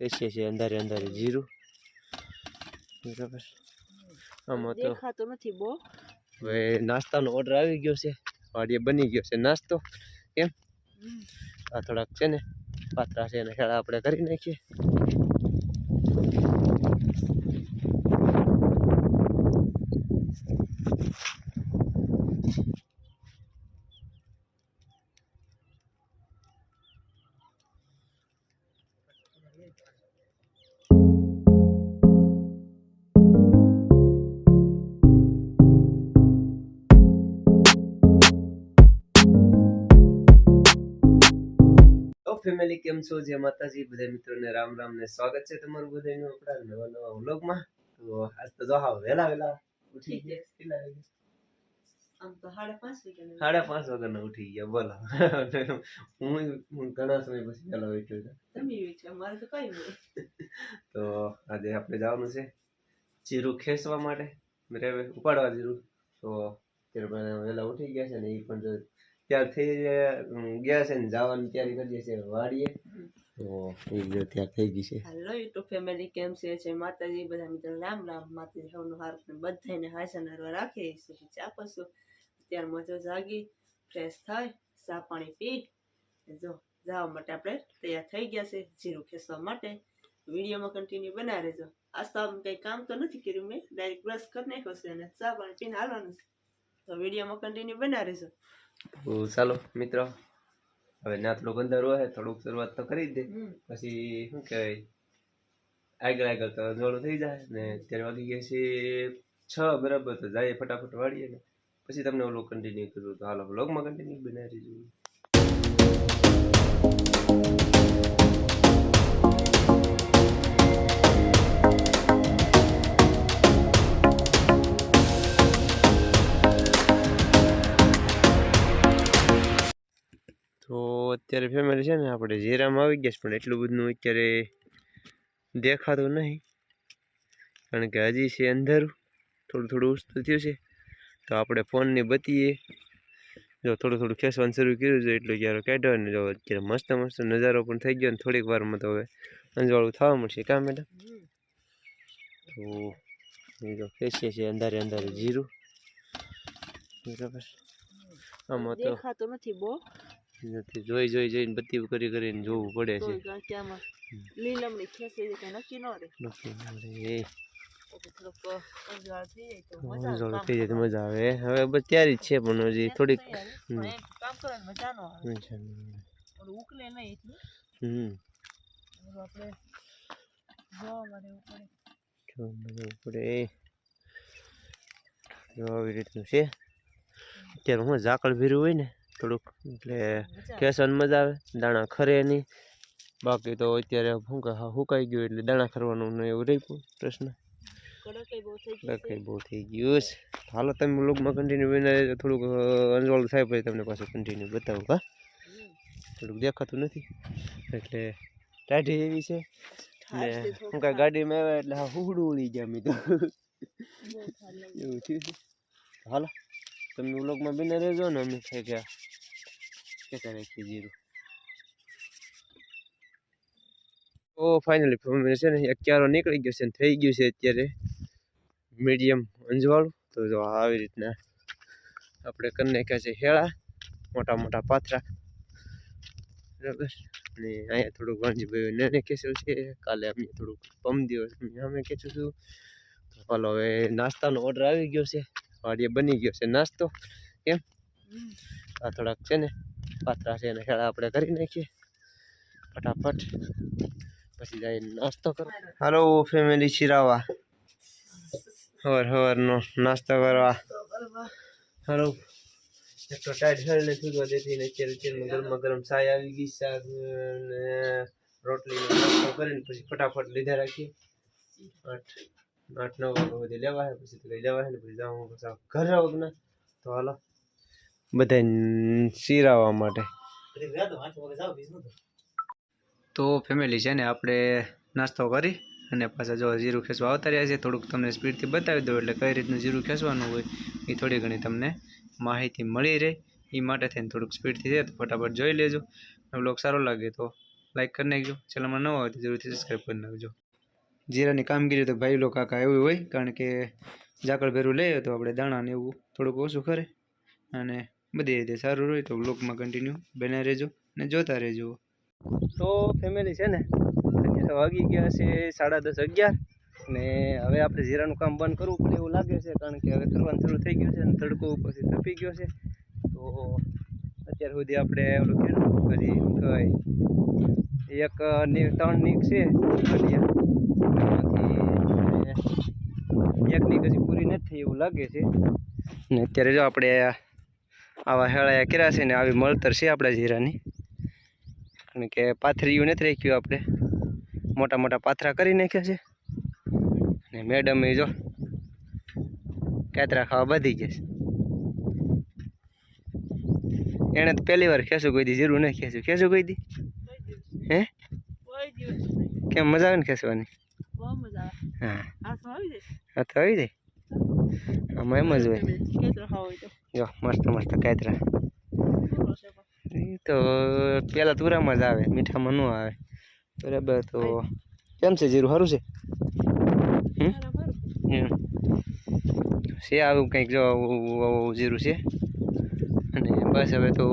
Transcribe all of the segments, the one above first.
એસી છે અંધારે અંધારે જીરું. બરાબર આમાં તો ખાતો નથી બહુ. હવે નાસ્તાનો ઓર્ડર આવી ગયો છે. વાડીએ બની ગયો છે નાસ્તો. કેમ? આ થોડાક છે ને પાત્રા છે એને ખ્યાલ આપણે કરી નાખીએ. ફેમિલી કેમ છો? જે માતાજી. બધા મિત્રોને રામ રામ ને સ્વાગત છે તમારું બધાનું આપણા નવા નવા વ્લોગમાં. તો આજ તો જોહા વહેલા વહેલા ઉઠી ગયા. કેટલા વાગે? આમ તો સાડા પાંચ વાગ્યાનો સાડા પાંચ ઉઠી ગયા. બોલો. હું હું ઘણા સમય પછી વહેલો ઉઠ્યો તો કઈ નહીં તો આજે આપણે જવાનું છે જીરું ખેંચવા માટે. બરાબર ઉપાડવા જીરું. તો ત્યારે વહેલા ઉઠી ગયા છે ને એ પણ ત્યારથી ગયા છે ને જવાની તૈયારી કરીએ છીએ વાડીએ. તો એ જો ત્યાં થઈ ગઈ છે. હેલો યુટ્યુબ ફેમિલી કેમ છે? માતાજી. બધા મિત્રો રામ રામ. માતાજી સૌનું હાર બધાને હાસન હરવા રાખીએ સુધી ચા પશુ ત્યારમાં જો જાગી ફ્રેશ થાય, ચા પાણી પી. જો, જવા માટે આપણે તૈયાર થઈ ગયા છે જીરું ખેંચવા માટે. વિડીયોમાં કન્ટિન્યુ બનાવી રહેજો. આજ તો આમ કંઈ કામ તો નથી કર્યું મેં. ડાયરેક્ટ બ્રશ કરી નાખ્યો છે અને ચા પાણી પીને હાલવાનું છે. તો વિડીયોમાં કન્ટિન્યુ બનાવી રહેજો. તો ચાલો મિત્રો હવે ના થોડુંક અંદર હોય થોડુંક શરૂઆત તો કરી દે. પછી શું કહેવાય આગળ આગળ તો જોડું થઈ જાય ને ત્યારે વાગી ગયા છે છ બરાબર તો જાય ફટાફટ વાળીએ ને. પછી તમને ઓલું કન્ટિન્યુ કરું તો હાલો બ્લોગમાં કન્ટિન્યુ બનાવી દેજો. અત્યારે ફેમિલી છે ને, આપણે જીરામાં આવી ગયા છે, પણ એટલું બધું અત્યારે દેખાતું નહીં. કારણ કે હજી છે અંધારું, થોડું થોડું ઉસ્તુ થયું છે. તો આપણે ફોનની બતીએ. જો થોડું થોડું ખેંચવાનું શરૂ કર્યું છે, એટલું ક્યારે કાઢ્યો ને, જો અત્યારે મસ્ત મસ્ત નજારો પણ થઈ ગયો ને, થોડીક વારમાં તો હવે અંજવાળું થવા મળશે. કાં મેડમ? તો જો ખેંચીએ છીએ અંધારે અંધારે જીરું બરાબર. આમાં તો નથી બહુ. નથી. જોઈ જોઈ જોઈને બધી કરી કરીને જોવું પડે છે. ખેંચી કઈ નક્કી ન રહે? નક્કી ના રહે. મજા આવે થઈ જાય મજા આવે. હવે બસ તૈયારી જ છે પણ હજી થોડીક કામ કરવાની મજા ન ઉકલે નહીં હમ. આપણે જો આવી રીતનું છે. અત્યારે હું ઝાકળ ભીરું હોય ને થોડુંક એટલે ફેશન મજા આવે દાણા ખરે નહીં. બાકી તો અત્યારે શું કે હા સુકાઈ ગયું એટલે દાણા ખરવાનું ને એવું રહ્યું પ્રશ્ન. કઈ બહુ થઈ ગયું છે. હાલો તમે લોગમાં કન્ટિન્યુ બને થોડુંક અ, અંજવાળું થાય પછી તમને પાછું કન્ટિન્યુ બતાવું હા? થોડુંક દેખાતું નથી. એટલે ટાઢી એવી છે. ને હું કાંઈ ગાડીમાં આવ્યા એટલે હા હુહડું ઉડી ગયા મેં તો. એવું થયું હાલો. તમે વ્લોગમાં બને રહેજો ને અમે થઈ ગયા કેતા રાખીએ જીરું. તો ફાઇનલી ફોર્મ છે ને અગિયારો નીકળી ગયો છે ને, થઈ ગયું છે અત્યારે મીડિયમ અંજવાળું. તો જો આવી રીતના આપણે કરી નાખ્યા છે હેળા, મોટા મોટા પાથરા. બરાબર? અને અહીંયા થોડુંક વાંજીભાઈ નાને કહેશું છે, કાલે અમે થોડુંક પમ દિવસ, અમે ખેંચું છું. તો ચાલો હવે નાસ્તાનો ઓર્ડર આવી ગયો છે. વાડીએ બની ગયો છે નાસ્તો કેમ આ થોડાક છે ને પાત્રા છે એને હેળા આપણે કરી નાખીએ. ફટાફટ. પછી જઈને નાસ્તો કરો હાલો ફેમિલી શિરાવા હવાર હવારનો નાસ્તો કરવા. હલો બરાબર. હાલો એક તો ટાઈટ શરીરને થૂકવા દેતી ને અત્યારે અત્યારમાં ગરમા ગરમ ચાય આવી ગઈ શાક ને રોટલીનો નાસ્તો કરીને પછી ફટાફટ લીધા રાખીએ. આઠ નવ વાગ્યા બધી લેવા હે પછી લઈ જવા લેવા હે ને પછી જાઉં પછી ઘરે વગના તો હાલો. બધા શીરાવા માટે. તો ફેમિલી છે ને આપણે નાસ્તો કરી અને પાછા જો જીરું ખેંચવા આવતા રહ્યા છે થોડુંક તમને સ્પીડથી બતાવી દઉં એટલે કઈ રીતનું જીરું ખેંચવાનું હોય એ થોડી ઘણી તમને માહિતી મળી રહે. એ માટે થઈને થોડુંક સ્પીડથી છે તો ફટાફટ જોઈ લેજો. બ્લોગ સારો લાગે તો લાઈક કરી નાખજો. ચેનલમાં ન હોય તો જરૂરથી સબસ્ક્રાઈબ કરી નાખજો. જીરાની કામગીરી તો ભાઈ લોકો કાકા એવી હોય, કારણ કે ઝાકળ ભેરું લઈએ તો આપણે દાણા ને એવું થોડુંક ઓછું કરે. અને બધી રીતે સારું રહે તો બ્લોગમાં કન્ટિન્યુ બન્યા રહેજો અને જોતા રહેજો. તો ફેમિલી છે ને અત્યારે વાગી ગયા છે સાડા દસ અગિયાર ને હવે આપણે જીરાનું કામ બંધ કરવું પડે એવું લાગે છે, કારણ કે હવે કરવાનું શરૂ થઈ ગયું છે અને તડકો પછી તપી ગયો છે. તો અત્યાર સુધી આપણે ઓલું કર્યું શું કહેવાય એક ત્રણ નીક છે એક નીક હજી પૂરી નથી થઈ એવું લાગે છે. ને અત્યારે જો આપણે આવા હેળાયા કર્યા છે ને આવી મળતર છે આપણા જીરાની કારણ કે પાથરીયું નથી રાખ્યું આપણે. મોટા મોટા પાથરા કરી નાખ્યા છે. ને મેડમ જો કેતરા ખાવા વધી ગયા છે. એણે તો પહેલી વાર ખેંચું કોઈ દી જીરું નહીં ખેંચ્યું. ખેંચું કોઈ દી? હે? કોઈ દિવસ કેમ મજા આવે ને ખેંચવાની? બહુ મજા આવે. હા. તો આવી જાય. આમાં એમ જ હોય. જો મસ્ત મસ્ત કાતરા. એ તો પહેલાં તુરામાં જ આવે મીઠામાં ન આવે. બરાબર તો કેમ છે જીરું સારું છે? હમ. છે આવું કંઈક જો જીરું છે? અને બસ હવે તો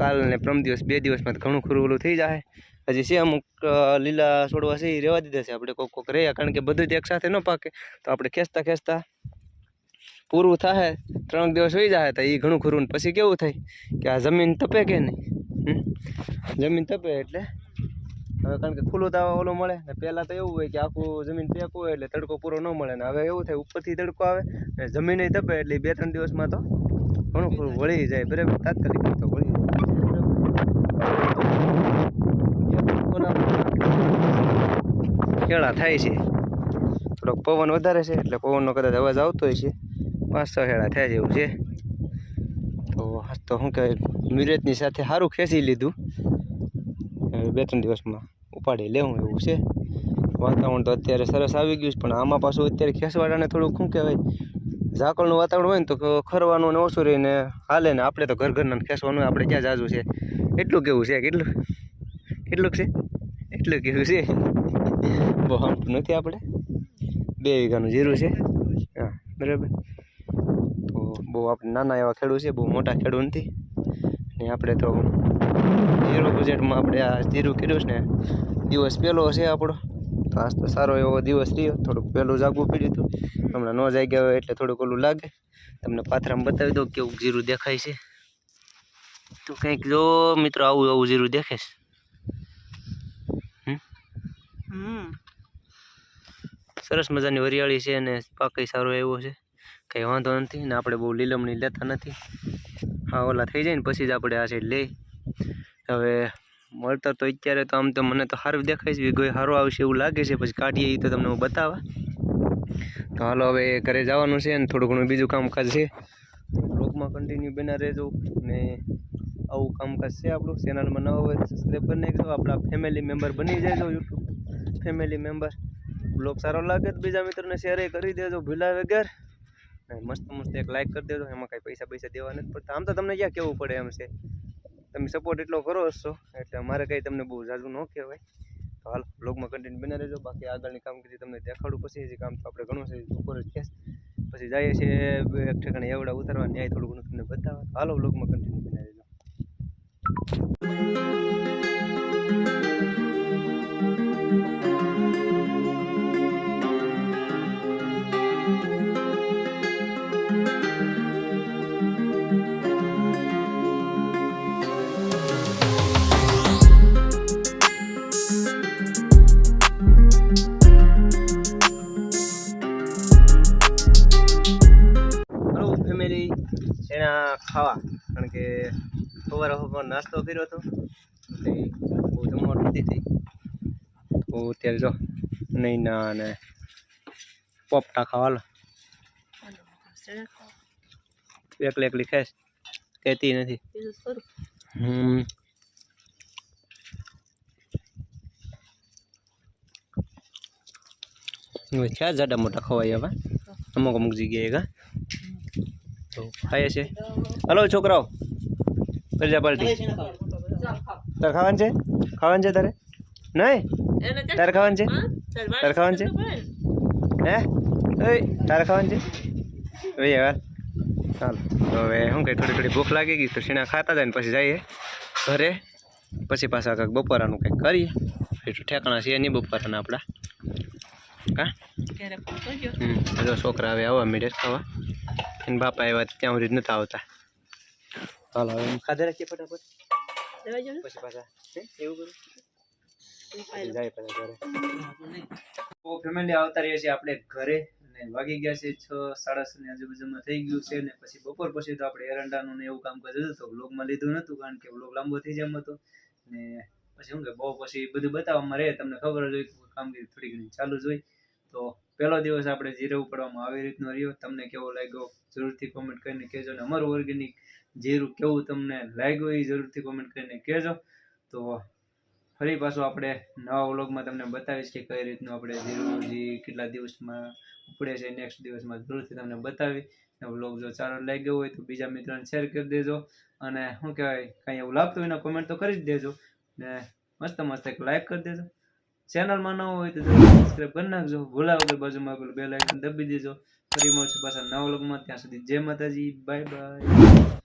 કાલ ને પ્રમ દિવસ બે દિવસમાં તો ઘણું ખરું ઓલું થઈ જાય હજી છે અમુક લીલા છોડવા છે એ રહેવા દીધા છે. આપણે કોક કોક રહ્યા, કારણ કે બધું જ એક સાથે ન પાકે. તો આપણે ખેંચતા ખેંચતા પૂરું થાય ત્રણ દિવસ હોઈ જાય તો એ ઘણું ખરું પછી કેવું થાય? કે આ જમીન તપે કે નહીં? જમીન તપે એટલે? હવે કારણ કે ખુલ્લું દાવા ઓલું મળે ને પહેલાં તો એવું હોય કે આખું જમીન પેક હોય એટલે તડકો પૂરો ન મળે ને હવે એવું થાય ઉપરથી તડકો આવે ને જમીન તપે એટલે બે ત્રણ દિવસમાં તો ઘણું ખરું વળી જાય બરાબર? તાત્કાલિક તો વળી જાય. કેળા થાય છે. થોડોક પવન વધારે છે એટલે પવનનો કદાચ અવાજ આવતો હોય છે. પાંચ છ હેળા થયા જેવું છે. તો તો શું કહેવાય મિરજની સાથે સારું ખેંચી લીધું. બે ત્રણ દિવસમાં ઉપાડી લેવું એવું છે. વાતાવરણ તો અત્યારે સરસ આવી ગયું છે પણ આમાં પાછું અત્યારે ખેંચવાડાને થોડુંક શું કહેવાય? ઝાકળનું વાતાવરણ હોય ને તો ખરવાનું ને ઓછું રહીને હાલે ને આપણે તો ઘર ઘરના ખેસવાનું આપણે ક્યાં જાજુ છે? એટલું કેવું છે? કેટલું? કેટલું છે? એટલું કેવું છે? બહુ હામતું નથી આપણે? બે વીઘાનું જીરું છે? હા, બરાબર. તો બહુ આપણે નાના એવા ખેડૂત છે, બહુ મોટા ખેડૂત નથી. ને આપણે તો ઝીરો બજેટમાં આપણે આ જીરું કર્યું છે ને, દિવસ પહેલો છે આપણો. તો આજ તો સારો એવો દિવસ રહ્યો. થોડુંક પહેલું જાગવું પડ્યું હતું. હમણાં ન જાગ્યા હોય એટલે થોડુંક ઓલું લાગે. તમને પાથરામાં બતાવી દઉં કેવું જીરું દેખાય છે. તો કંઈક જો મિત્રો આવું આવું જીરું દેખે છે. સરસ મજાની વરિયાળી છે અને પાકય સારો એવો છે. કંઈ વાંધો નથી ને આપણે બહુ લીલમણી લેતા નથી. હા ઓલા થઈ જાય ને પછી જ આપણે આ સાઈડ લઈ. હવે મળતર તો અત્યારે તો આમ તો મને તો સારું દેખાય છે. કોઈ સારું આવશે એવું લાગે છે. પછી કાઢીએ તો તમને હું બતાવા. તો હાલો હવે ઘરે જવાનું છે ને થોડું ઘણું બીજું કામકાજ છે. બ્લોગમાં કન્ટિન્યુ બના રહેજો ને આવું કામકાજ છે આપણું. ચેનલમાં નવા હોય સબસ્ક્રાઈબ કરી નાખજો. આપણા ફેમિલી મેમ્બર બની જાય યુટ્યુબ ફેમિલી મેમ્બર બ્લોગ સારો લાગે તો બીજા મિત્રોને શેર કરી દેજો ભૂલા વગર. મસ્ત મસ્ત એક લાઈક કરી દેજો. એમાં કાંઈ પૈસા પૈસા દેવા નથી પડતા. આમ તો તમને ક્યાં કેવું પડે એમ છે? તમે સપોર્ટ એટલો કરો છો, એટલે અમારે કંઈ તમને બહુ ઝાઝું ન કહેવાય. તો હાલ બ્લોગમાં કન્ટેન્ટ બના રહેજો. બાકી આગળની કામગીરી તમને દેખાડું પછી, હજી કામ તો આપણે ઘણું છે ઉપર જ પછી જઈએ છીએ એક ઠેકાણે એવડા ઉતારવા, ન્યાય થોડું ઘણું તમને બતાવે હાલો બ્લોગમાં કન્ટિન્યુ એના ખાવા. કારણ કે સવારે સવાર નાસ્તો કર્યો હતો. બહુ જમવાનું નથી થઈ. તો અત્યારે જો નહીં ના અને પોપટા ખાવા એકલી એકલી ખાઈશ. કહેતી નથી. હમ. છે જાડા મોટા ખવાય હવે અમુક અમુક જગ્યાએ કા? ખાઈએ છે હલો છોકરાઓ. પ્રજા પાર્ટી તાર ખાવાનું છે? ખાવાનું છે તારે? નહીં તારે ખાવાનું છે? તારે ખાવાનું છે? હે? ઓય તારે ખાવાનું છે? ભાઈ યાર ચાલો તો હવે શું કે થોડી થોડી ભૂખ લાગી ગઈ તો શીણા ખાતા જાય ને પછી જઈએ ઘરે. પછી પાછા કંઈક બપોરાનું કંઈક કરીએ. એટલું ઠેકાણા છે નહીં બપોરાના આપણા. કા? જો છોકરા હવે આવવા મીડે ખાવા. અને બાપા આવ્યા ત્યાં સુધી નતા આવતા. હાલો હવે ખાધે રાખીએ ફટાફટ. પછી પાછા એવું કરું. જાય પાછા ઘરે. તો ફેમિલી આવતા રહીએ છીએ આપણે ઘરે અને વાગી ગયા છે છ સાડા છ ની આજુબાજુમાં થઈ ગયું છે ને પછી બપોર પછી તો આપણે એરંડાનું ને એવું કામ કર્યું તો વ્લોગમાં લીધું નહોતું કારણ કે વ્લોગ લાંબો થઈ જાય હતો. ને પછી શું કે બહુ પછી બધું બતાવવામાં રહે તમને ખબર જ હોય કામગીરી થોડી ઘણી ચાલુ જ હોય. તો પહેલો દિવસ આપણે જીરું ઉપાડવામાં આવી રીતનો રહ્યો. તમને કેવો લાગ્યો? જરૂરથી કોમેન્ટ કરીને કહેજો. ને અમારું ઓર્ગેનિક જીરું કેવું તમને લાગ્યું એ જરૂરથી કોમેન્ટ કરીને કહેજો. તો ફરી પાછું આપણે નવા વ્લોગમાં તમને બતાવીશ કે કઈ રીતનું આપણે જીરું જે કેટલા દિવસમાં ઉપડે છે નેક્સ્ટ દિવસમાં જરૂરથી તમને બતાવી. વ્લોગ જો સારો લાગ્યો હોય તો બીજા મિત્રોને શેર કરી દેજો. અને શું કહેવાય, કાંઈ એવું લાગતું હોય ને કોમેન્ટ તો કરી જ દેજો. ને મસ્ત મસ્ત એક લાઈક કરી દેજો. ચેનલમાં ન હોય તો સબસ્ક્રાઈબ કરી નાખજો. ભૂલા વગર બાજુમાં આપેલું બે લાઇકન દબી દેજો. ફરી મળશું પાછા નવા વ્લોગમાં ત્યાં સુધી જય માતાજી. Bye bye